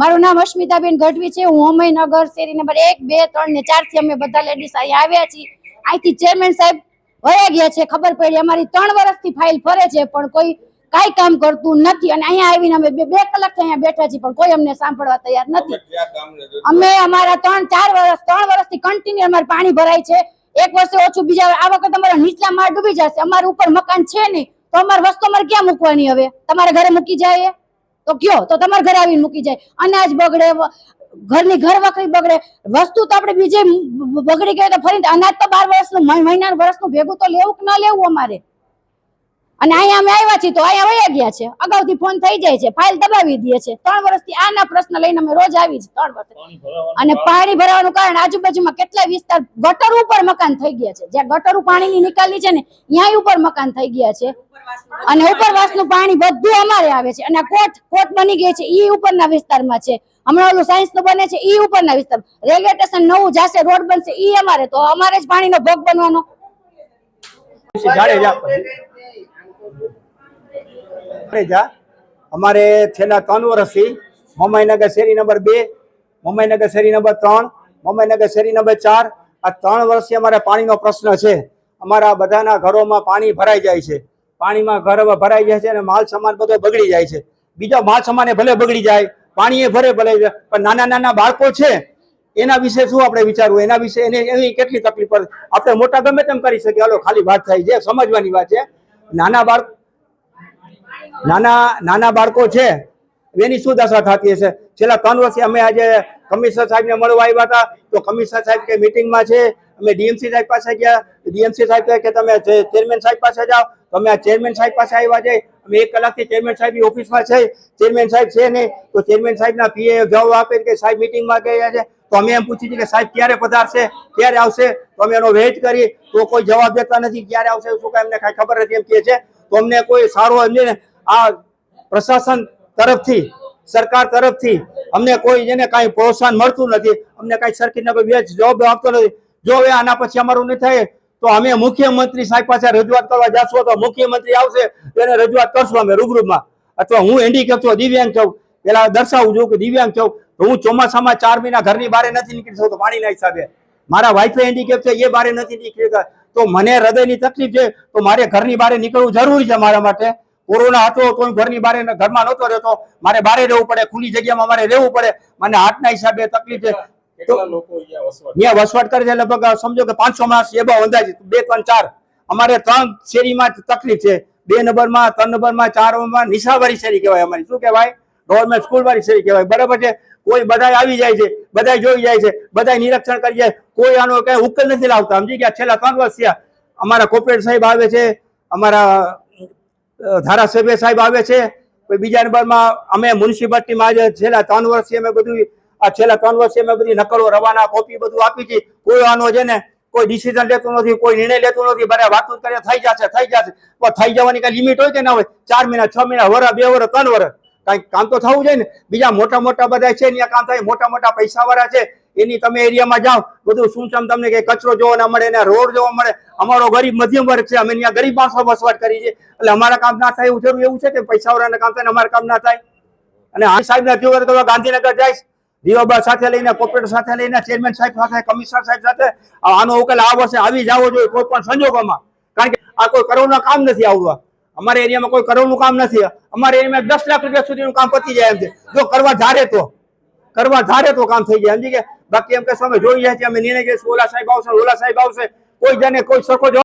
મારું નામ અસ્મિતાબેન ગઢવી છે. હું અમયનગર શેરી નંબર એક, બે, ત્રણ ને ચારથી અમે બધા લેડીઝ અહીંયા આવ્યા છીએ. અહીંથી ચેરમેન સાહેબ વયા ગયા છે. ખબર પડી અમારી ત્રણ વર્ષથી ફાઇલ ફરે છે, પણ કોઈ કાંઈ કામ કરતું નથી. અને અહીંયા આવીને અમે બે બે કલાક અહીંયા બેઠા છીએ, પણ કોઈ અમને સાંભળવા તૈયાર નથી. અમે અમારા ત્રણ ચાર વર્ષ ત્રણ વર્ષથી કન્ટિન્યુ અમારે પાણી ભરાય છે. એક વર્ષે ઓછું બીજા આ વખત અમારા નીચલા માળ ડૂબી જશે. અમારું ઉપર મકાન છે નહીં. તો અમારે વસ્તુ અમારે ક્યાં મૂકવાની હવે? તમારા ઘરે મૂકી જાય તો કયો? તો તમારા ઘરે આવીને મૂકી જાય. અનાજ બગડે ઘરની ઘર વખરી બગડે. વસ્તુ તો આપણે બીજે બગડી ગઈ તો ફરી અનાજ તો બાર વર્ષનું મહિ- મહિના વર્ષનું ભેગું તો લેવું કે ન લેવું અમારે? અને અહીંયા અમે આવ્યા છીએ તો અહીંયા વયા ગયા છે. અગાઉથી ફોન થઈ જાય છે ફાઇલ દબાવી દે છે. ત્રણ વર્ષથી આના પ્રશ્ન લઈને અમે રોજ આવી છે ત્રણ વર્ષ અને પાણી ભરાવાનું કારણ આજુબાજુમાં કેટલા વિસ્તાર ગટર ઉપર મકાન થઈ ગયા છે. જ્યાં ગટરું પાણીની નિકાલી છે ને ત્યાં ઉપર મકાન થઈ ગયા છે. અને ઉપરવાસનું પાણી બધું અમારે આવે છે. અને કોટ કોટ બની ગઈ છે ઈ ઉપરના વિસ્તારમાં છે. હમણાં ઓલું સાયન્સનું બને છે ઈ ઉપરના વિસ્તાર રેલવે સ્ટેશન નવું જાશે રોડ બનશે ઈ અમારે. તો અમારે જ પાણીનો ભોગ બનવાનો. જાડેજા. જાડેજા અમારે છેલ્લા ત્રણ વર્ષથી મમાઈનગર શેરી નંબર બે મમાઈનગર શેરી નંબર ત્રણ મમાઈનગર શેરી નંબર ચાર. આ ત્રણ વર્ષથી અમારે પાણીનો પ્રશ્ન છે. અમારા બધાના ઘરોમાં પાણી ભરાઈ જાય છે. પાણીમાં ઘર ભરાઈ જાય છે અને માલ સામાન બધો બગડી જાય છે. બીજા માલ સામાન ભલે બગડી જાય પાણી એ ભલે ભલે પણ નાના નાના બાળકો છે, એના વિશે શું આપણે વિચારવું? એના વિશે એને એની કેટલી તકલીફ પડે? આપણે મોટા ગમે તેમ કરી શકીએ. હાલો, ખાલી વાત થાય છે. સમજવાની વાત છે. નાના બાળક નાના નાના બાળકો છે, એની શું દશા થતી હશે? છેલ્લા ત્રણ વર્ષથી અમે આજે કમિશનર સાહેબને મળવા આવ્યા હતા. તો કમિશનર સાહેબ કે મિટિંગમાં છે, અમે ડીએમસી સાહેબ પાસે ગયા. ડીએમસી સાહેબ કે તમે ચેરમેન સાહેબ પાસે જાઓ. તો અમે ચેરમેન સાહેબ પાસે આવ્યા છે. અમે એક કલાકથી ચેરમેન સાહેબની ઓફિસમાં છે. ચેરમેન સાહેબ છે નહીં. તો ચેરમેન સાહેબના પીએ જવાબ આપે કે સાહેબ મિટિંગમાં ગયા છે. તો અમે એમ પૂછી કે સાહેબ ક્યારે પધારશે? ક્યારે આવશે? તો અમે એનો વેઇટ કરી. તો કોઈ જવાબ દેતા નથી. ક્યારે આવશે શું કાંઈ અમને કાંઈ ખબર નથી એમ કહે છે. તો અમને કોઈ સારો અમને આ પ્રશાસન તરફથી, સરકાર તરફથી અમને કોઈ જેને કાંઈ પ્રોત્સાહન મળતું નથી, અમને કાંઈ સરકારના કોઈ આપતો નથી. જો હવે આના પછી અમારું નહીં થાય, તો અમે મુખ્યમંત્રી સાહેબ પાસે રજૂઆત કરવા જશું તો મુખ્યમંત્રી આવશે એને રજૂઆત કરશું અમે રૂબરૂમાં. અથવા હું હેન્ડીકેપ છું, દિવ્યાંગ છું પેલા દર્શાવું છું કે દિવ્યાંગ છું હું ચોમાસામાં ચાર મહિના ઘરની બહાર નથી નીકળી શકતો, પાણીના હિસાબે. મારા વાઈફે હેન્ડીકેપ છે, એ બારે નથી નીકળી. તો મને હૃદયની તકલીફ છે, તો મારે ઘરની બહાર નીકળવું જરૂરી છે મારા માટે. કોરોના હતો તો હું ઘરની બહાર ઘરમાં નહોતો રહેતો. મારે બહાર રહેવું પડે ખુલ્લી જગ્યામાં મારે રહેવું પડે. મને હાથના હિસાબે તકલીફ છે. તો વસવાટ કરે છે લગભગ સમજો કે પાંચસો માણસ એવા અંદાજે બે ત્રણ ચાર. અમારે ત્રણ શેરીમાં તકલીફ છે. બે નંબરમાં ત્રણ નંબરમાં ચાર નંબરમાં નિશાવાળી શેરી કહેવાય અમારી. શું કહેવાય? ગવર્મેન્ટ સ્કૂલ વાળી શેરી કહેવાય. બરાબર છે? કોઈ બધા આવી જાય છે બધા જોઈ જાય છે બધા નિરીક્ષણ કરી જાય. કોઈ આનો કઈ ઉકેલ નથી લાવતા. સમજી ગયા? છેલ્લા ત્રણ વર્ષ થયા. અમારા કોર્પોરેટ સાહેબ આવે છે અમારા ધારાસભ્ય સાહેબ આવે છે. બીજા નંબરમાં અમે મ્યુનિસિપાલિટીમાં આજે છેલ્લા ત્રણ વર્ષથી અમે બધું, આ છેલ્લા ત્રણ વર્ષથી અમે બધી નકલો, રવાના, કોપી બધું આપી છે કોઈ આનો છે ને, કોઈ ડિસિઝન લેતું નથી, કોઈ નિર્ણય લેતું નથી. બરાબર વાતું કરે, થઈ જશે થઈ જશે. પણ થઈ જવાની કઈ લિમિટ હોય કે ના હોય? ચાર મહિના, છ મહિના, વરસ, બે વરસ, ત્રણ વરસ. કઈ કામ તો થવું જોઈએ ને. બીજા મોટા મોટા બધા છે ત્યાં કામ થાય મોટા મોટા પૈસા વાળા છે. એની તમે એરિયામાં જાઓ, બધું છે તમને કે કચરો જોવા ના મળે રોડ જોવા મળે. અમારો ગરીબ મધ્યમ વર્ગ છે, અમે ત્યાં ગરીબ માણસો વસવાટ કરી છે. એટલે અમારા કામ ના થાય એવું જરૂર એવું છે કે પૈસા વાળાના કામ થાય અમારા કામ ના થાય? અને આ સાહેબ ના જોવા તો ગાંધીનગર જાય દીવાબા સાથે લઈને, કોર્પોરેટર સાથે લઈને, ચેરમેન સાહેબ સાથે, કમિશનર સાહેબ સાથે. આનો ઉકેલ આ વર્ષે આવી જવો જોઈએ કોઈ પણ સંજોગોમાં. કારણ કે આ કોઈ કરોડનું કામ નથી આવવા અમારા એરિયામાં કોઈ કરોડનું કામ નથી. અમારા એરિયામાં દસ લાખ રૂપિયા સુધીનું કામ પતી જાય એમ છે. જો કરવા ધારે તો. કરવા ધારે તો કામ થઈ જાય. એમ કે બાકી એમ કે સામે જોઈ જાય છે અમે નિર્ણય કરીશું ઓલા સાહેબ આવશે, ઓલા સાહેબ આવશે. કોઈ જાને કોઈ સરખો જવાબ